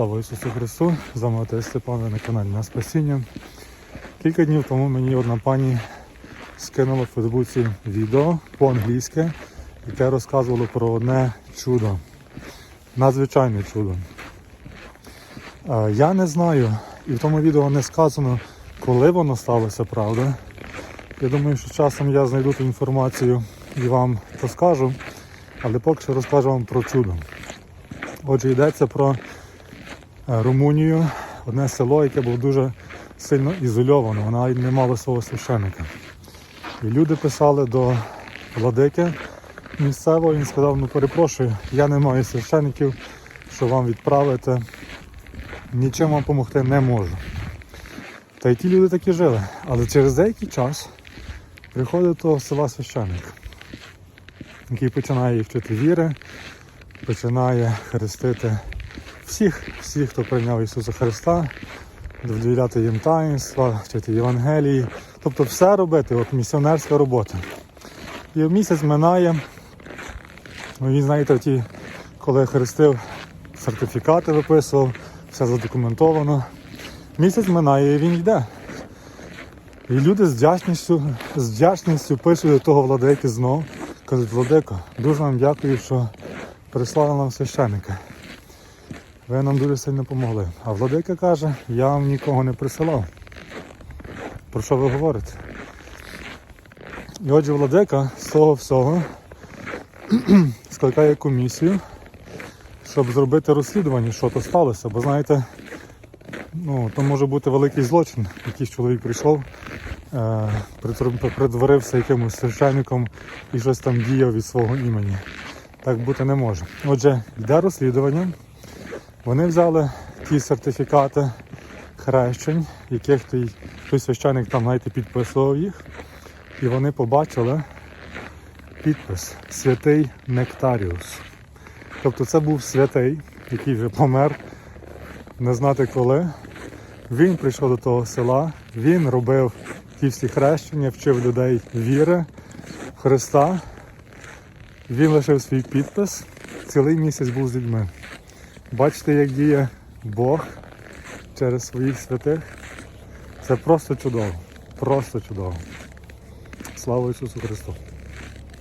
Слава Ісусу Христу! З вами отець Степан, ви на каналі на Спасіння. Кілька днів тому мені одна пані скинула в Фейсбуці відео по-англійськи, яке розказувало про одне чудо. Надзвичайне чудо. Е, Я не знаю, і в тому відео не сказано, коли воно сталося, правда. Я думаю, що часом я знайду ту інформацію і вам розкажу, але поки що розкажу вам про чудо. Отже, йдеться про Румунію, одне село, яке було дуже сильно ізольовано, навіть не мало свого священика. І люди писали до владики місцевого, він сказав, ну перепрошую, я не маю священиків, що вам відправити, нічим вам допомогти не можу. Та й ті люди такі жили. Але через деякий час приходить до села священик, який починає їх вчити віри, починає хрестити всіх, всіх, хто прийняв Ісуса Христа, довіряти їм таїнства, вчити Євангелії, тобто все робити, от місіонерська робота. І місяць минає, ну, він, знаєте, ті, коли хрестив, сертифікати виписував, все задокументовано. Місяць минає і він йде. І люди з вдячністю, з вдячністю пишуть до того владики знов. Кажуть, Владико, дуже вам дякую, що прислали нам священика. Ви нам дуже сильно допомогли. А владика каже, я вам нікого не присилав. Про що ви говорите? І отже, владика з того всього скликає комісію, щоб зробити розслідування, що то сталося. Бо знаєте, ну, то може бути великий злочин. Якийсь чоловік прийшов, е, притворився якимось священником і щось там діяв від свого імені. Так бути не може. Отже, йде розслідування. Вони взяли ті сертифікати хрещень, яких той, той священик там знаєте, підписував їх. І вони побачили підпис Святий Нектаріус. Тобто це був святий, який вже помер, не знати коли. Він прийшов до того села, він робив ті всі хрещення, вчив людей віри в Христа. Він лишив свій підпис, цілий місяць був з людьми. Бачите, як діє Бог через своїх святих. Це просто чудово. Просто чудово. Слава Ісусу Христу!